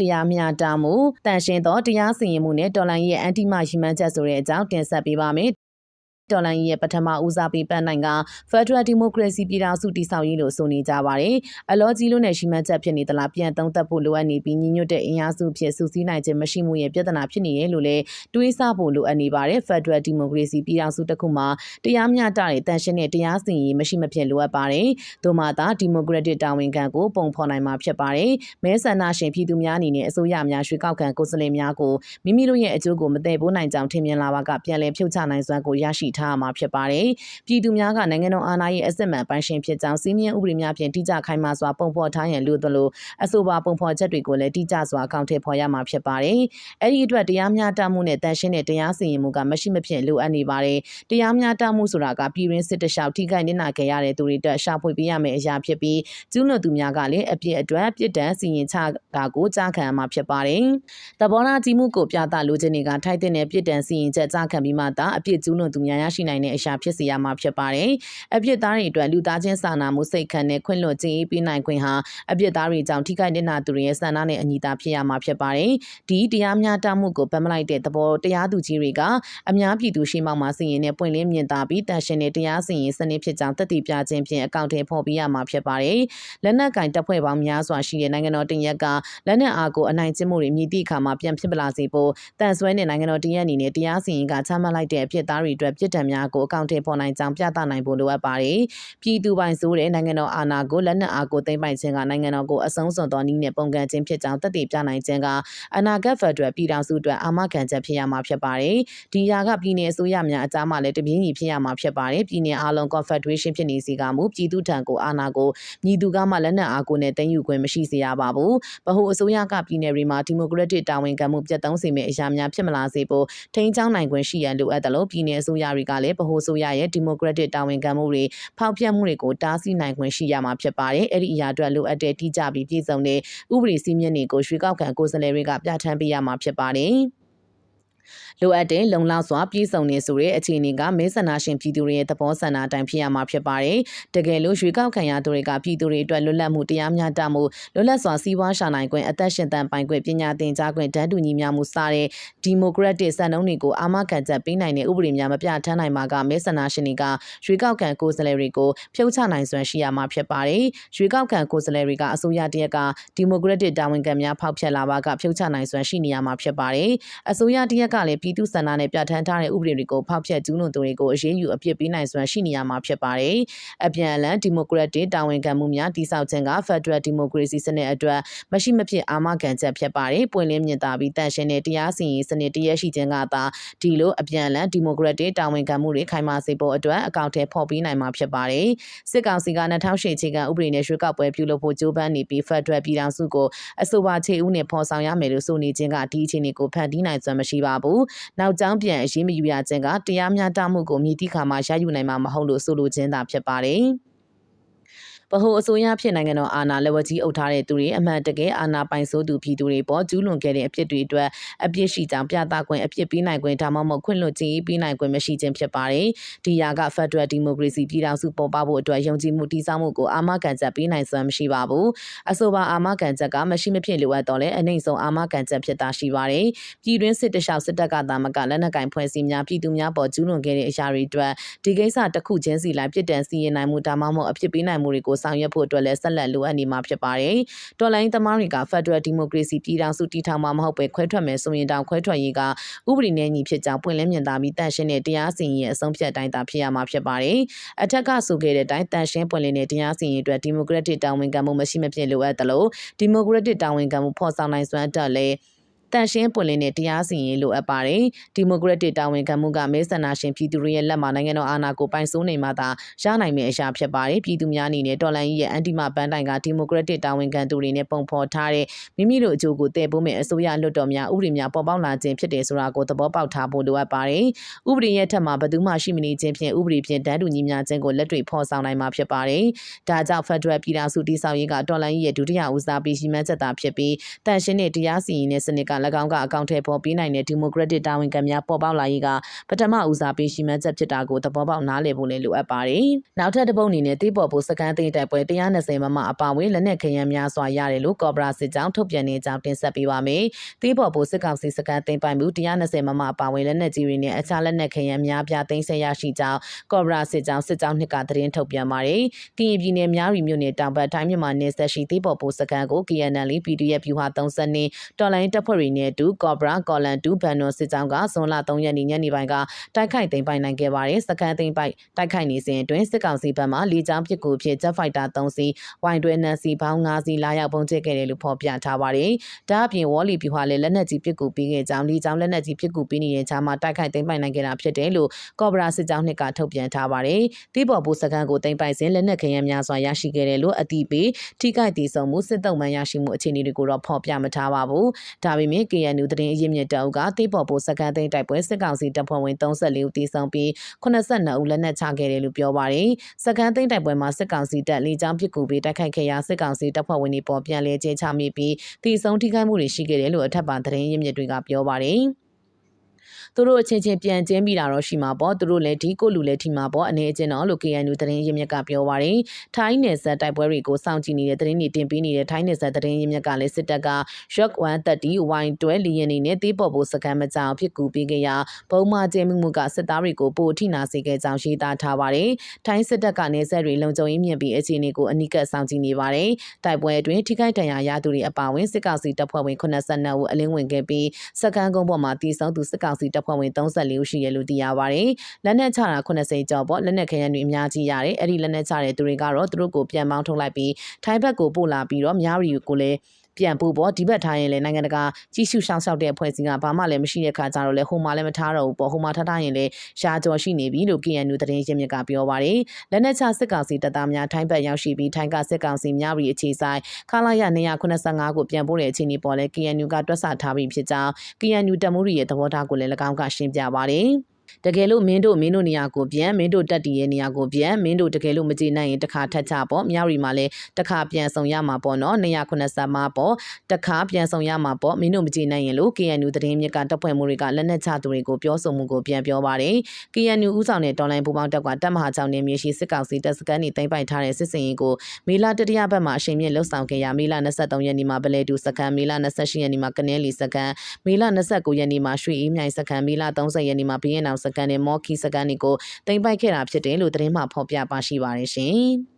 တရားမျှတမှုတန်ရှင်းသောတရားစီရင်မှုနဲ့တော်လိုင်းရဲ့အန်တီမာရှိမှန်းချက်ဆိုတဲ့အကြောင်းတင်ဆက်ပေးပါမယ် တော်လိုင်းရဲ့ပထမဦးစားပေးပန်းနိုင်က Federal Democracy ပြည်ထောင်စုတည်ဆောက်ရေးလို့ဆိုနေကြပါတယ်။အလောကြီးလို့နဲ့ရှိမှန်းချက်ဖြစ်နေသလားပြန်သုံးသပ်ဖို့လိုအပ်နေပြီးညီညွတ်တဲ့အင်အားစုဖြစ်စုစည်းနိုင်ခြင်းမရှိမှုရဲ့ပြဿနာဖြစ်နေရလို့လည်းတွေးဆဖို့လိုအပ်နေပါတယ်။ Federal Democracy ပြည်ထောင်စုတစ်ခုမှာတရားမျှတတဲ့တန်ရှင်းတဲ့တရားစီရင်မရှိမဖြစ်လိုအပ်ပါတယ်။သို့မှသာ Democratic တာဝန်ခံကိုပုံဖော်နိုင်မှာဖြစ်ပါတယ်။မဲဆန္ဒရှင်ပြည်သူများအနေနဲ့အစိုးရများရွှေကောက်ခံကိုယ်စားလှယ်များကိုမိမိတို့ရဲ့အကျိုးကိုမတည့်ပိုးနိုင်ကြောင်းထင်မြင်လာပါကပြန်လည်ဖြုတ်ချနိုင်စွမ်းကိုရရှိထားမှာဖြစ်ပါတယ်။ပြည်သူများကနိုင်ငံတော်အာဏာရဲ့အစစ်မှန်ပိုင်ရှင်ဖြစ်ကြောင်းစီးမြင်ဥပဒေများဖြင့်တိကျခိုင်မာစွာပုံဖော်ထားရန်လိုသလိုအဆိုပါပုံဖော်ချက်တွေကိုလည်းတိကျစွာအကောင့်ထဲဖော်ရမှာဖြစ်ပါတယ်။အဲ့ဒီအတွက်တရားမျှတမှုနဲ့တန်ရှင်းတဲ့တရားစီရင်မှုကမရှိမဖြစ်လိုအပ်နေပါတယ်။တရားမျှတမှုဆိုတာကပြည်ရင်းစစ်တလျှောက်ထိခိုက်နေတာခဲ့ရတဲ့သူတွေအတွက်ရှာဖွေပေးရမယ့်အရာဖြစ်ပြီးကျူးလွန်သူများကလည်းအပြစ်အတွက်ပြစ်ဒဏ်စီရင်ချတာကိုကြားခံရမှာဖြစ်ပါတယ်။သဘောထားကြီးမှုကိုပြသလိုချင်တွေကထိုက်တဲ့ပြစ်ဒဏ်စီရင်ချက်ကြားခံပြီးမှသာအပြစ်ကျူးလွန်သူများရရှိနိုင်တဲ့အရာဖြစ်စေရမှာဖြစ်ပါတယ်။အပြစ်သားတွေအတွက်လူသားချင်းစာနာမှုစိတ်ခံနဲ့ခွင့်လွှတ်ခြင်းပေးနိုင်ခွင့်ဟာအပြစ်သားတွေကြောင့်ထိခိုက်နေတာသူတွေရဲ့ဆန္ဒနဲ့အညီသာဖြစ်ရမှာဖြစ်ပါတယ်။ဒီတရားမျှတမှုကိုဗတ်မလိုက်တဲ့သဘောတရားသူကြီးတွေကအများပြည်သူရှိမှောက်မှာစီရင်နဲ့ပွင့်လင်းမြင်သာပြီးတန်ရှင်တဲ့တရားစီရင်စနစ်ဖြစ်ကြောင်းသက်သေပြခြင်းဖြင့်အကောင့်ထဲဖော်ပြရမှာဖြစ်ပါတယ်။လက်နက်ကင်တပ်ဖွဲ့ပေါင်းများစွာရှိတဲ့နိုင်ငံတော်တင်ရက်ကလက်နက်အားကိုအနိုင်ကျင့်မှုတွေမြည်သည့်အခါမှာပြန်ဖြစ်ပလာစေဖို့တန်ဆွဲတဲ့နိုင်ငံတော်တင်ရက်အနေနဲ့တရားစီရင်ကချမှတ်လိုက်တဲ့အဖြစ်သားတွေအတွက်ပြည်ထံများကိုအကောင့်ထဲဖော်နိုင်ကြောင်းပြသနိုင်ဖို့လိုအပ်ပါတယ်။ပြည်သူပိုင်ဆိုတဲ့နိုင်ငံတော်အာဏာကိုလက်နက်အားကိုသိမ်းပိုက်ခြင်းကနိုင်ငံတော်ကိုအဆုံးစွန်သောနည်းနဲ့ပုံကန့်ခြင်းဖြစ်ကြောင်းသက်သေပြနိုင်ခြင်းကအနာဂတ်ဖက်ဒရယ်ပြည်ထောင်စုအတွက်အာမခံချက်ဖြစ်ရမှာဖြစ်ပါတယ်။ဒီရာကပြည်내အစိုးရများအကြားမှာလည်းတပြင်းညီဖြစ်ရမှာဖြစ်ပါတယ်။ပြည်내အားလုံး Confederation ဖြစ်နေစီကမူပြည်သူထံကိုအာဏာကိုညီသူကမှလက်နက်အားကိုနဲ့တင်ယူခွင့်မရှိစေရပါဘူး။ဗဟိုအစိုးရကပြည်내တွေမှာဒီမိုကရက်တစ်တာဝန်ခံမှုပြတ်သုံးစေမယ့်အရာများဖြစ်မလာစေဖို့ထိန်းချောင်းနိုင်ခွင့်ရှိရန်လိုအပ်တယ်လို့ပြည်내အစိုးရတွေ ကလည်းဗဟိုအစိုးရရဲ့ဒီမိုကရက်တစ်တာဝန်ခံမှုတွေဖောက်ဖျက်မှုတွေကိုတားဆီးနိုင်ခွင့်ရှိရမှာဖြစ်ပါတယ်။အဲ့ဒီအရာအတွက်လိုအပ်တဲ့တိကျပြီးပြည့်စုံတဲ့ဥပဒေစည်းမျဉ်းတွေကိုရွှေကောက်ခံကိုယ်စားလှယ်တွေကပြဋ္ဌာန်းပေးရမှာဖြစ်ပါတယ်။ လိုအပ်တဲ့လုံလောက်စွာပြည်စုံနေဆိုတဲ့အခြေအနေကမဲဆန္ဒရှင်ပြည်သူတွေရဲ့သဘောဆန္ဒအတိုင်းဖြစ်ရမှာဖြစ်ပါတယ်။တကယ်လို့ရွေးကောက်ခံရသူတွေကပြည်သူတွေအတွက်လွတ်လပ်မှုတရားမျှတမှုလွတ်လပ်စွာစီးပွားရှာနိုင်ခွင့်အသက်ရှင်သန်ပိုင်ခွင့်ပညာသင်ကြားခွင့်တန်းတူညီမျှမှုစတဲ့ဒီမိုကရက်တစ်စံနှုန်းတွေကိုအာမခံချက်ပေးနိုင်တဲ့ဥပဒေများမပြဋ္ဌာန်းနိုင်မှာကမဲဆန္ဒရှင်တွေကရွေးကောက်ခံကိုယ်စားလှယ်တွေကိုဖြုတ်ချနိုင်စွမ်းရှိရမှာဖြစ်ပါတယ်။ရွေးကောက်ခံကိုယ်စားလှယ်တွေကအစိုးရတရက်ကဒီမိုကရက်တစ်တာဝန်ခံများဖောက်ဖျက်လာပါကဖြုတ်ချနိုင်စွမ်းရှိနေရမှာဖြစ်ပါတယ်။အစိုးရတရက်ကလည်းပြည်သူ့ဆန္ဒနဲ့ပြဋ္ဌာန်းထားတဲ့ဥပဒေတွေကိုဖောက်ဖျက်ကျူးလွန်သူတွေကိုအရေးယူအပြစ်ပေးနိုင်စွမ်းရှိနေရမှာဖြစ်ပါတယ်။အပြန်အလှန်ဒီမိုကရက်တစ်တာဝန်ခံမှုများတည်ဆောက်ခြင်းက Federal Democracy စနစ်အတွက်မရှိမဖြစ်အာမခံချက်ဖြစ်ပါတယ်။ပွင့်လင်းမြင်သာပြီးတန်ရှင်းတဲ့တရားစီရင်စနစ်တရရှိခြင်းကသာဒီလိုအပြန်အလှန်ဒီမိုကရက်တစ်တာဝန်ခံမှုတွေခိုင်မာစေဖို့အတွက်အကောင့်ထဲဖော်ပြီးနိုင်မှာဖြစ်ပါတယ်။စစ်ကောင်စီက2008အခြေခံဥပဒေနဲ့ရွှေကောက်ပွဲပြုလုပ်ဖို့ကြိုးပမ်းနေပြီး Federal ပြည်ထောင်စုကိုအဆိုပါခြေဦးနဲ့ဖော်ဆောင်ရမယ်လို့ဆိုနေခြင်းကဒီအခြေအနေကိုဖန်တီးနိုင်စွမ်းမရှိပါဘူး။နောက်ကြောင်းပြန်အရေးမယူရခြင်းကတရားမျှတမှုကိုမြည်တိခါမှာရယူနိုင်မှာမဟုတ်လို့ဆိုလိုခြင်းသာဖြစ်ပါတယ်။ ဗဟိုအစိုးရဖြစ်နိုင်ငံတော်အာဏာလက်ဝကြီးအုပ်ထားတဲ့သူတွေအမှန်တကယ်အာဏာပိုင်ဆိုးသူပြည်သူတွေပေါ်ကျူးလွန်ခဲ့တဲ့အဖြစ်တွေအတွက်အပြစ်ရှိကြောင်းပြသခွင့်အပြစ်ပေးနိုင်ခွင့်ဒါမှမဟုတ်ခွင့်လွှတ်ခြင်းပေးနိုင်ခွင့်မရှိခြင်းဖြစ်ပါတယ်။ဒီရာက Federal Democracy ပြည်ထောင်စုပေါ်ပေါက်ဖို့အတွက်ယုံကြည်မှုတည်ဆောက်မှုကိုအာမခံချက်ပေးနိုင်စွမ်းမရှိပါဘူး။အဆိုပါအာမခံချက်ကမရှိမဖြစ်လိုအပ်တော့လဲအနှိမ့်ဆုံးအာမခံချက်ဖြစ်တာရှိပါတယ်။ပြည်တွင်းစစ်တလျှောက်စစ်တပ်ကသာမကလက်နက်ကင်ဖွဲ့စည်းများပြည်သူများပေါ်ကျူးလွန်ခဲ့တဲ့အရာတွေအတွက်ဒီကိစ္စတစ်ခုချင်းစီလိုက်ပြစ်ဒဏ်စီရင်နိုင်မှုဒါမှမဟုတ်အဖြစ်ပေးနိုင်မှုတွေကိုဆောင်ရွက်ဖို့အတွက်လည်းဆက်လက်လိုအပ်နေမှာဖြစ်ပါတယ်။တော်လိုင်းသမားတွေက Federal Democracy ပြည်ထောင်စုတည်ထောင်မှာမဟုတ်ပဲခွဲထွက်မယ်ဆိုရင်တောင်ခွဲထွက်ရေးကဥပဒေနဲ့ညီဖြစ်ကြောင်းပွင့်လင်းမြင်သာပြီးတန်ရှင်းတဲ့တရားစီရင်ရဲ့အဆုံးဖြတ်တိုင်းသာဖြစ်ရမှာဖြစ်ပါတယ်။အထက်ကဆိုခဲ့တဲ့အတိုင်းတန်ရှင်းပွင့်လင်းတဲ့တရားစီရင်အတွက် Democratic တာဝန်ခံမှုမရှိမဖြစ်လိုအပ်သလို Democratic တာဝန်ခံမှုဖော်ဆောင်နိုင်စွမ်းတက်လည်း တန်ရှင်းပွင့်လင်းတဲ့တရားစီရင်လိုအပ်ပါတယ်။ဒီမိုကရက်တစ်တာဝန်ခံမှုကမဲဆန္ဒရှင်ပြည်သူတွေရဲ့လက်မှာနိုင်ငံတော်အာဏာကိုပိုင်စိုးနေမှသာရနိုင်မယ့်အရာဖြစ်ပါတယ်။ပြည်သူများအနေနဲ့တော်လှန်ရေးရဲ့အန်တီမာပန်းတိုင်ကဒီမိုကရက်တစ်တာဝန်ခံသူတွေနဲ့ပုံဖော်ထားတဲ့မိမိတို့အကျိုးကိုတည်ပိုးမဲ့အစိုးရလွှတ်တော်များဥပဒေများပေါ်ပေါက်လာခြင်းဖြစ်တယ်ဆိုတာကိုသဘောပေါက်ထားဖို့လိုအပ်ပါတယ်။ဥပဒေရဲ့ထက်မှာဘယ်သူမှရှိမနေခြင်းဖြင့်ဥပဒေဖြင့်တန်းတူညီမျှခြင်းကိုလက်တွေ့ဖော်ဆောင်နိုင်မှာဖြစ်ပါတယ်။ဒါကြောင့် Federal ပြည်ထောင်စုတည်ဆောက်ရေးကတော်လှန်ရေးရဲ့ဒုတိယဦးစားပေးရှိမှန်းချက်သာဖြစ်ပြီးတန်ရှင်းတဲ့တရားစီရင်တဲ့စနစ်က၎င်းကအကောင့်ထဲပေါ်ပြီးနိုင်တဲ့ဒီမိုကရက်တစ်တာဝန်ခံများပေါ်ပေါက်လာရေးကပထမဦးစားပေးရှိမှန်းချက်ဖြစ်တာကိုသဘောပေါက်နားလည်ဖို့လည်းလိုအပ်ပါတယ်။နောက်ထပ်တစ်ပုတ်အနေနဲ့တေးပေါ်ဖို့စကန်သိမ်းတိုက်ပွဲ120မမအပါဝင်လက်နက်ခရမ်းများစွာရတယ်လို့ကော့ဘရာစစ်ကြောင်းထုတ်ပြန်နေကြောင်းတင်ဆက်ပေးပါမယ်။တေးပေါ်ဖို့စစ်ကောင်စီစကန်သိမ်းပိုင်မှု120မမအပါဝင်လက်နက်ကြီးတွေနဲ့အခြားလက်နက်ခရမ်းများပြားသိမ်းဆည်းရရှိကြောင်းကော့ဘရာစစ်ကြောင်းစစ်ကြောင်းနှစ်ကသတင်းထုတ်ပြန်ပါတယ်။ကရင်ပြည်နယ်များရီမြို့နယ်တောင်ဘက်တိုင်းမြန်မာနယ်ဆက်ရှိတေးပေါ်ဖို့စကန်ကို KNL PDF ဖြူဟာ30နှစ်တော်လိုင်းတပ်ဖွဲ့တွေနဲ့အတူကော့ဘရာကော်လန်တူဘန်နော်စစ်ကြောင်းကဇွန်လ3ရက်နေ့ညနေပိုင်းကတိုက်ခိုက်သိမ်းပိုင်နိုင်ခဲ့ပါတယ်။စကန်သိမ်းပိုက်တိုက်ခိုက်နေစဉ်အတွင်းစစ်ကောင်စီဘက်မှလေကြောင်းပစ်ကူဖြစ် Jet Fighter 3စီးဝိုင်တွဲနန်စီပေါင်း5စီးလာရောက်ပုံကျခဲ့တယ်လို့ဖော်ပြထားပါတယ်။ဒါအပြင်ဝေါ်လီပြူဟာလည်းလက်နက်ကြီးပစ်ကူပေးခဲ့ကြောင်းလေကြောင်းလက်နက်ကြီးပစ်ကူပေးနေတဲ့ကြားမှာတိုက်ခိုက်သိမ်းပိုင်နိုင်ခဲ့တာဖြစ်တယ်လို့ကော့ဘရာစစ်ကြောင်းနှစ်ကထုတ်ပြန်ထားပါတယ်။တီးပေါ်ဘူစကန်ကိုသိမ်းပိုက်စဉ်လက်နက်ခရမ်းများစွာရရှိခဲ့တယ်လို့အတိပေးထိခိုက်တည်ဆုံမှုစစ်တုံးမှန်ရရှိမှုအခြေအနေတွေကိုတော့ဖော်ပြမထားပါဘူး။ဒါပေမဲ့ KNU သတင်းအရင်းမြစ်တအုပ်ကတီးပေါ်ဘူစကန်သိမ်းတိုက်ပွဲစစ်ကောင်စီတပ်ဖွဲ့ဝင်34ဦးတည်ဆုံပြီး82ဦးလက်နက်ချခဲ့တယ်လို့ပြောပါတယ်။စကန်သိမ်းတိုက်ပွဲမှာစစ်ကောင်စီတပ်လေကြောင်းပစ်ကူပေးတိုက်ခိုက်ခဲ့ရာစစ်ကောင်စီတပ်ဖွဲ့ဝင်တွေပေါ်ပြန်လဲကျဲချမိပြီးတည်ဆုံထိခိုက်မှုတွေရှိခဲ့တယ်လို့အထက်ပါသတင်းရင်းမြစ်တွေကပြောပါတယ်။ သူတို့အချင်းချင်းပြန်ကျင်းပြီးတာတော့ရှိမှာပေါ့သူတို့လည်းဒီကိုလူလည်းထိမှာပေါ့အနေအချင်းတော့လို့ KNU သတင်းရင်းမြစ်ကပြောပါတယ်ထိုင်းနယ်စပ်တိုက်ပွဲတွေကိုစောင့်ကြည့်နေတဲ့သတင်းတွေတင်ပေးနေတဲ့ထိုင်းနယ်စပ်သတင်းရင်းမြစ်ကလည်းစစ်တပ်က Shock 130 Y12 လီယန်နေနဲ့တေးပေါ်ဖို့စကန်မကြောင်ဖြစ်ကူပေးခဲ့ရာဘုံမာကျဲမှုမှုကစစ်သားတွေကိုပို့ထိနာစေခဲ့ကြောင်းရေးသားထားပါတယ်ထိုင်းစစ်တပ်ကနေဆက်တွေလုံခြုံရေးမြင့်ပြီးအခြေအနေကိုအနိကစောင့်ကြည့်နေပါတယ်တိုက်ပွဲအတွင်းထိခိုက်ဒဏ်ရာရသူတွေအပါအဝင်စစ်ကောင်စီတပ်ဖွဲ့ဝင်82ဦးအလင်းဝင်ခဲ့ပြီးစကန်ကုန်းပေါ်မှာတည်ဆုံသူစစ်ကောင်စီတပ်ဖွဲ့ဝင်34ဦးရှိရလို့သိရပါတယ်။လက်နက်ချတာ80ကျော်ပေါ့လက်နက်ခဲယမ်းတွေအများကြီးရတယ်။အဲ့ဒီလက်နက်ချတဲ့သူတွေကတော့သူတို့ကိုပြန်ပေါင်းထုတ်လိုက်ပြီးထိုင်းဘက်ကိုပို့လာပြီးတော့များရီကိုလည်း ပြန်ပို့ပေါ့ဒီဘက်ထားရင်လည်းနိုင်ငံတကာကြီးစုဆောင်ဆောက်တဲ့အဖွဲ့အစည်းကဘာမှလည်းမရှိတဲ့ခါကျတော့လေဟိုမှာလည်းမထားတော့ဘူးပေါ့ဟိုမှာထားထားရင်လည်းရှားကြော်ရှိနေပြီလို့ KNU သတင်းရင်းမြစ်ကပြောပါတယ်လက်နက်ချစစ်ကောင်စီတပ်သားများထိုင်းဘက်ရောက်ရှိပြီးထိုင်းကစစ်ကောင်စီများပြီးအခြေဆိုင်ခလာရ285ကိုပြန်ပို့တဲ့အခြေအနေပေါ်လဲ KNU ကတွက်ဆထားပြီးဖြစ်ကြောင်း KNU တမှုရီရဲ့သဘောထားကိုလည်း၎င်းကရှင်းပြပါတယ် တကယ်လို့မင်းတို့မင်းတို့နေရာကိုပြန်မင်းတို့တက်တည်ရဲ့နေရာကိုပြန်မင်းတို့တကယ်လို့မကြည့်နိုင်ရင်တခါထက်ချပေါ့မြောက်ရီမှာလည်းတခါပြန်ဆောင်ရမှာပေါ့နော်290မှာပေါ့တခါပြန်ဆောင်ရမှာပေါ့မင်းတို့မကြည့်နိုင်ရင်လို့ KNU သတင်းမြစ်ကတပ်ဖွဲ့မှုတွေကလက်နက်ချသူတွေကိုပြောဆိုမှုကိုပြန်ပြောပါတယ် KNU ဦးဆောင်တဲ့တော်လိုင်းပူပေါင်းတပ်ကတပ်မဟာချောင်းနေမြေရှိစစ်ကောင်စီတပ်စခန်းနေသိမ်းပိုက်ထားတဲ့စစ်စင်ရေးကိုမေလတတိယဘက်မှာအချိန်မြင့်လှုပ်ဆောင်ခဲ့ရမေလ23ရက်နေ့မှာဗလဲတူစခန်းမေလ28ရက်နေ့မှာကနဲလီစခန်းမေလ29ရက်နေ့မှာရွှေအေးမြိုင်စခန်းမေလ30ရက်နေ့မှာဘီယန်အောင်စခန်းနဲ့မော်ခီစကန်နီကိုတင်ပိုက်ခဲ့တာဖြစ်တယ်လို့သတင်းမှဖော်ပြပါရှိပါတယ်ရှင်။